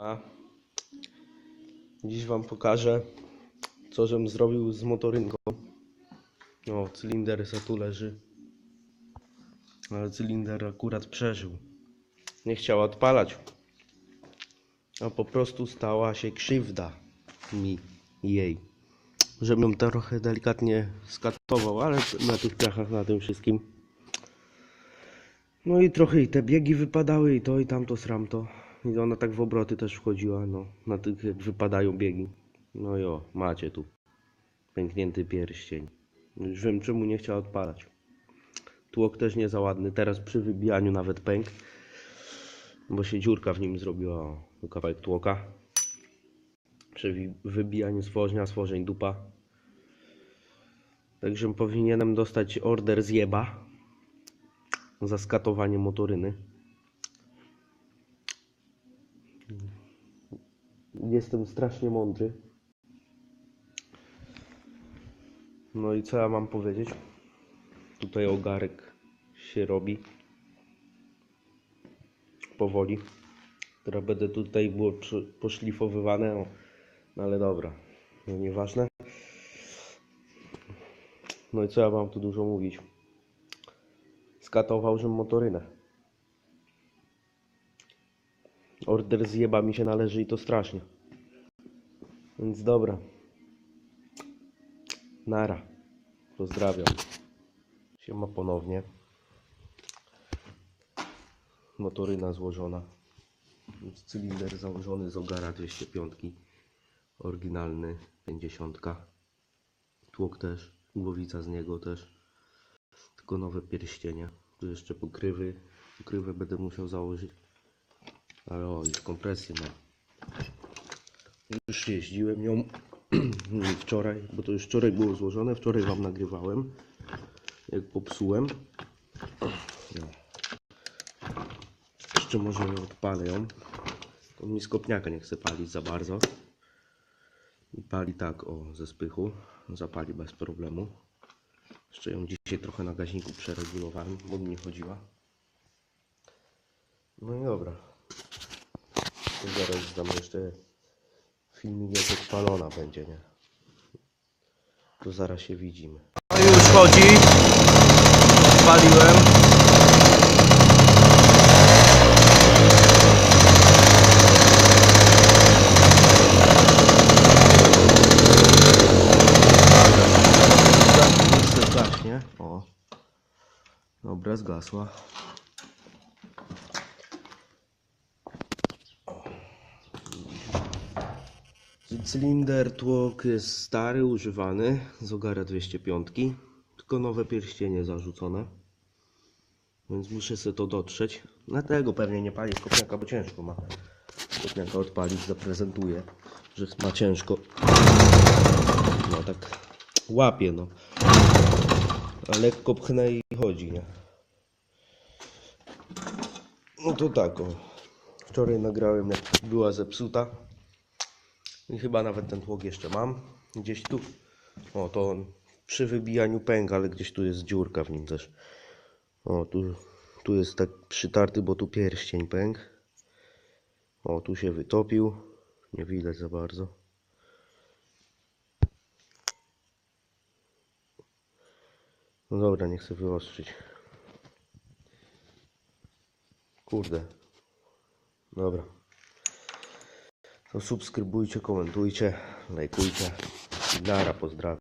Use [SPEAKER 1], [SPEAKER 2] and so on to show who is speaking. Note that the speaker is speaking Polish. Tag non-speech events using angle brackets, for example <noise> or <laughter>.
[SPEAKER 1] A dziś wam pokażę, co żem zrobił z motorynką. O, cylinder se tu leży. Ale cylinder akurat przeżył. Nie chciał odpalać. A po prostu stała się krzywda mi jej. Żebym trochę delikatnie skatował, ale na tych piachach, na tym wszystkim. No i trochę i te biegi wypadały, i to, i tamto, sramto. I ona tak w obroty też wchodziła, no, na tych jak wypadają biegi. No i o, macie tu. Pęknięty pierścień. Już wiem czemu nie chciała odpalać. Tłok też nie za ładny. Teraz przy wybijaniu nawet pęk. Bo się dziurka w nim zrobiła. O, kawałek tłoka. Przy wybijaniu stworzenia, stworzeń dupa. Także powinienem dostać order z jeba za skatowanie motoryny. Jestem strasznie mądry. No i co ja mam powiedzieć? Tutaj ogarek się robi. Powoli. Teraz będę tutaj było poszlifowywane. No ale dobra. No nieważne. No i co ja mam tu dużo mówić? Skatował, że motorynę. Order zjeba mi się należy i to strasznie. Więc dobra. Nara. Pozdrawiam. Siema ponownie. Motoryna złożona. Cylinder założony z Ogara 205. Oryginalny 50. Tłok też. Głowica z niego też. Tylko nowe pierścienie. Tu jeszcze pokrywy. Pokrywę będę musiał założyć. Ale o, już kompresję mam. Już jeździłem nią <clears throat> wczoraj, bo to już wczoraj było złożone. Wczoraj wam nagrywałem, jak popsułem. <clears throat> Jeszcze może odpalę ją. To mi skopniaka nie chce palić za bardzo. I pali tak, o, ze spychu. Zapali bez problemu. Jeszcze ją dzisiaj trochę na gaźniku przeregulowałem, bo mi nie chodziła. No i dobra. To zaraz dam jeszcze filmik jak odpalona będzie, nie? To zaraz się widzimy. No już chodzi. Jeszcze zgaśnie. O. Dobra, zgasła. Cylinder tłok jest stary, używany z Ogara 205, tylko nowe pierścienie zarzucone. Więc muszę sobie to dotrzeć. Dlatego pewnie nie pali skopniaka, bo ciężko ma. Skopniaka odpalić, zaprezentuję, że ma ciężko. No tak łapie, no. A lekko pchnę i chodzi, nie? No to tak, o. Wczoraj nagrałem, jak była zepsuta. I chyba nawet ten tłok jeszcze mam. Gdzieś tu. O, to on przy wybijaniu pęka, ale gdzieś tu jest dziurka w nim też. O, tu, tu jest tak przytarty, bo tu pierścień pęk. O, tu się wytopił. Nie widać za bardzo. No dobra, nie chcę wyostrzyć. Kurde. Dobra. To subskrybujcie, komentujcie, lajkujcie. Nara, pozdrawiam.